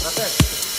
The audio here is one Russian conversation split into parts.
Gracias.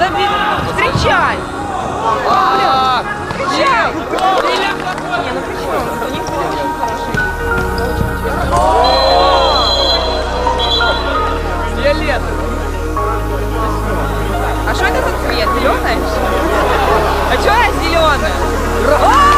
Встречай! Встречай! Не, ну? У них были очень хорошие. Фиолет. А что это за цвет? Зеленый? А что она зеленая?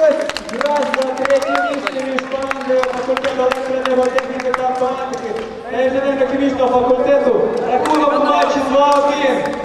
Закінчилась гра за третє місце між командою факультету електронного техніки та автоматики та інженерно-хімічного факультету. Рахунок у матчі 2-1.